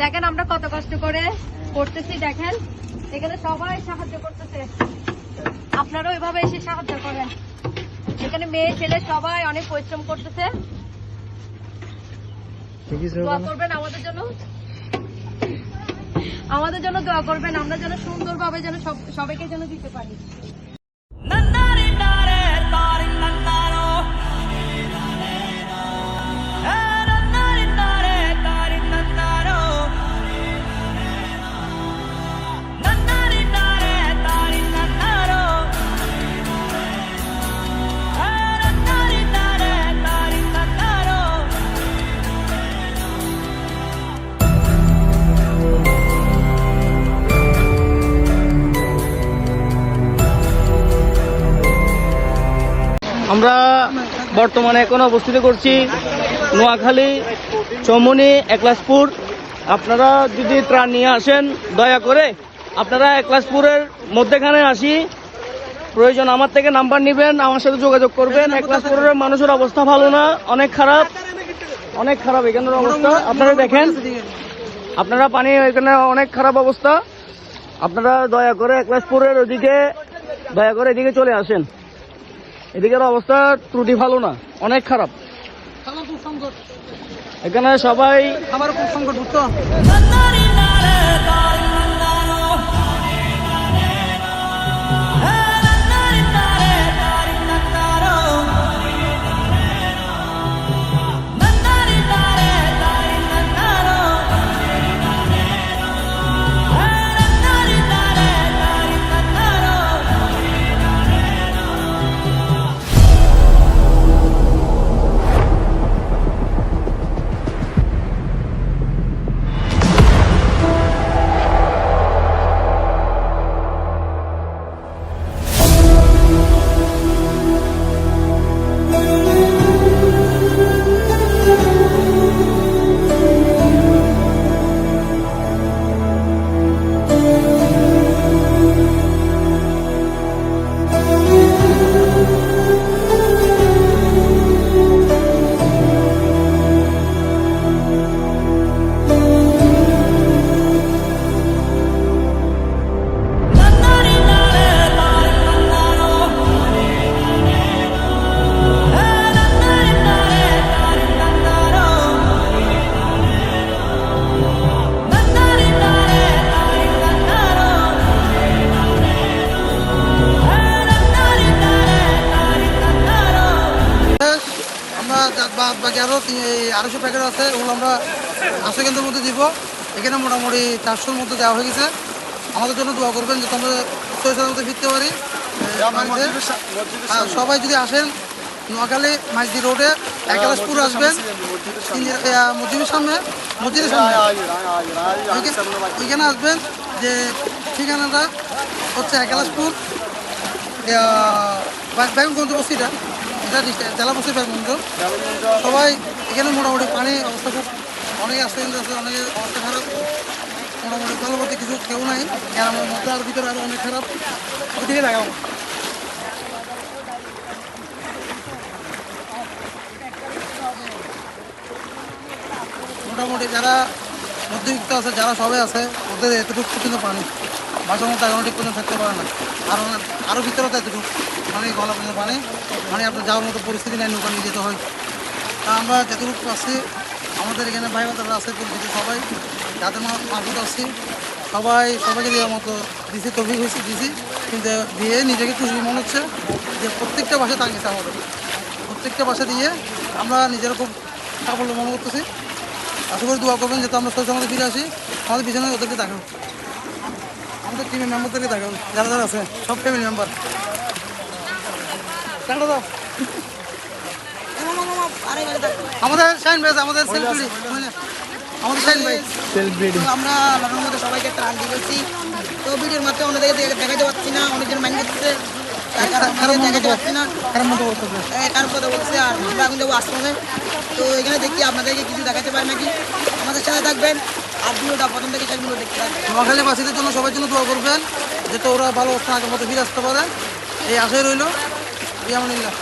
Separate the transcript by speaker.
Speaker 1: দেখেন আমরা কত কষ্ট করে করতেছি দেখেন। এখানে সবাই সাহায্য করতেছে। আপনারাও এভাবে এসে সাহায্য করেন এখানে মেয়ে ছেলে সবাই অনেক পরিশ্রম করতেছে। দোয়া করবেন আমাদের জন্য। আমাদের জন্য দোয়া করবেন আমরা যেন সুন্দরভাবে যেন সব সবাইকে যেন দিতে পারি।
Speaker 2: আমরা বর্তমানে এখন অবস্থিত করছি নোয়াখালী, চৌমনি, একলাসপুর। আপনারা যদি ত্রাণ নিয়ে আসেন, দয়া করে আপনারা একলাসপুরের মধ্যেখানে আসি। প্রয়োজন আমার থেকে নাম্বার নেবেন, আমার সাথে যোগাযোগ করবেন। একলাসপুরের মানুষের অবস্থা ভালো না, অনেক খারাপ। অনেক খারাপ এখানের অবস্থা। আপনারা দেখেন, আপনারা পানি এখানে অনেক খারাপ অবস্থা। আপনারা দয়া করে একলাসপুরের ওদিকে, দয়া করে এদিকে চলে আসেন। এদিকের অবস্থা ত্রুটি ভালো না অনেক খারাপ। এখানে সবাই
Speaker 3: আমার খুব সংকট বাদ বাকি আরও আড়াইশো প্যাকেট আছে ওগুলো আমরা আশি কেন্দ্রের মধ্যে দিব। এখানে মোটামুটি চারশোর মধ্যে দেওয়া হয়ে গেছে। আমাদের জন্য দোয়া করবেন যাতে আমরা সৈসার মধ্যে ফিরতে পারি। সবাই যদি আসেন নোয়াখালী মাইজি রোডে একালাসপুর আসবেন। মসজিদের সামনে মসজিদের সামনে। ওইখানে আসবেন যে ঠিকানাটা হচ্ছে একালাসপুর বস্তিটা এটা ডিস্ট্রিক্ট- জেলা বস্তি বেগমগঞ্জ সবাই এখানে মোটামুটি পানি অবস্থা খুব, অনেকে আসতে আছে, অনেকে অবস্থা খারাপ। মোটামুটি বলতে কিছু কেউ নাই। গ্রামের মধ্যে আর ভিতরে আরও অনেক খারাপ। ওইদিকে লাগাও। মোটামুটি যারা মধ্যবিত্ত আছে, যারা সবাই আছে, ওদের এতটুকু পর্যন্ত পানি। বাসার মধ্যে এখনও ঠিক পর্যন্ত থাকতে পারে না। আরও আরও ভিতরে তো এতটুকু মানে গলা পর্যন্ত পানি। মানে আপনার যাওয়ার মতো পরিস্থিতি নেই, নৌকা নিয়ে যেতে হয়। তা আমরা যেটুকু আছি আমাদের এখানে ভাই বাতারা আছে, পরিচিত সবাই, যাদের মারফত আসছি সবাই, সবাইকে দেওয়ার মতো দিছি, তফিক হয়েছি, দিছি। কিন্তু দিয়ে নিজেকে খুশি মনে হচ্ছে যে প্রত্যেকটা বাসা তাকিয়েছে আমাদের প্রত্যেকটা বাসা দিয়ে আমরা নিজেরা খুব সাফল্য মনে করতেছি। আশা করি দোয়া করবেন, যাতে আমরা সবাই আমাদের ফিরে আসি। আমাদের পিছনে ওদেরকে দেখাবো আমাদের টিমের মেম্বারদেরকে দেখাবো যারা যারা আছে সব ফ্যামিলি মেম্বার দাও। আমাদের শাইন ভাই আমাদের সেলফি আমাদের শাইন ভাই
Speaker 4: তো আমরা মধ্যে সবাইকে তো ভিডিওর মাধ্যমে দেখে- দেখাতে পারছি না অনেকজন মাইন্ড করতেছে। তো এখানে দেখি আপনাদেরকে কিছু দেখাতে পারি নাকি? আমাদের সাথে থাকবেন আর ভিডিওটা প্রথম থেকে শেষ ভিডিও দেখতে
Speaker 3: নোয়াখালী বাসীদের জন্য সবার জন্য দোয়া করবেন, যাতে ওরা ভালো অবস্থা আগের মতো ফিরে আসতে পারে। এই আশাই রইল। ইয়ামনিল্লাহ